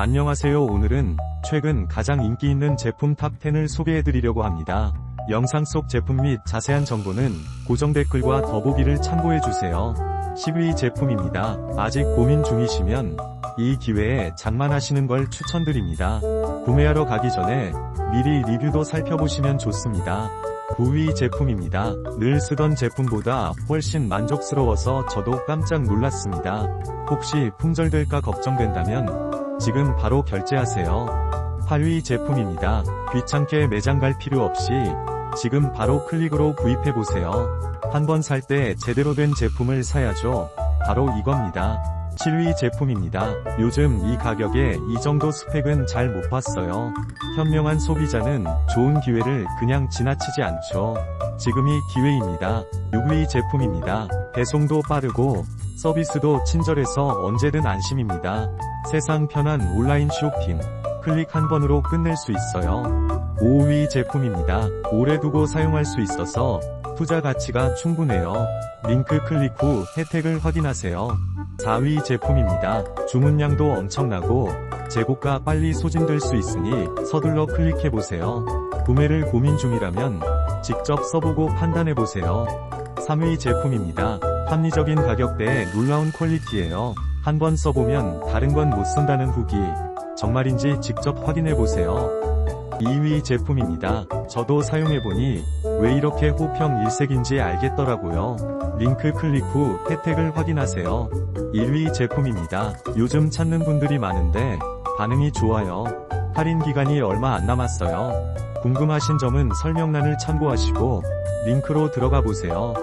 안녕하세요 오늘은 최근 가장 인기 있는 제품 탑10을 소개해드리려고 합니다. 영상 속 제품 및 자세한 정보는 고정 댓글과 더보기를 참고해주세요. 10위 제품입니다. 아직 고민 중이시면 이 기회에 장만하시는 걸 추천드립니다. 구매하러 가기 전에 미리 리뷰도 살펴보시면 좋습니다. 9위 제품입니다. 늘 쓰던 제품보다 훨씬 만족스러워서 저도 깜짝 놀랐습니다. 혹시 품절될까 걱정된다면 지금 바로 결제하세요. 8위 제품입니다. 귀찮게 매장 갈 필요 없이 지금 바로 클릭으로 구입해보세요. 한번 살 때 제대로 된 제품을 사야죠. 바로 이겁니다. 7위 제품입니다. 요즘 이 가격에 이 정도 스펙은 잘 못 봤어요. 현명한 소비자는 좋은 기회를 그냥 지나치지 않죠. 지금이 기회입니다. 6위 제품입니다. 배송도 빠르고 서비스도 친절해서 언제든 안심입니다. 세상 편한 온라인 쇼핑. 클릭 한 번으로 끝낼 수 있어요. 5위 제품입니다. 오래 두고 사용할 수 있어서 투자 가치가 충분해요. 링크 클릭 후 혜택을 확인하세요. 4위 제품입니다. 주문량도 엄청나고 재고가 빨리 소진될 수 있으니 서둘러 클릭해보세요. 구매를 고민 중이라면 직접 써보고 판단해보세요. 3위 제품입니다. 합리적인 가격대에 놀라운 퀄리티예요. 한번 써보면 다른 건 못 쓴다는 후기. 정말인지 직접 확인해보세요. 2위 제품입니다. 저도 사용해보니 왜 이렇게 호평 일색인지 알겠더라고요. 링크 클릭 후 혜택을 확인하세요. 1위 제품입니다. 요즘 찾는 분들이 많은데 반응이 좋아요. 할인 기간이 얼마 안 남았어요. 궁금하신 점은 설명란을 참고하시고 링크로 들어가 보세요.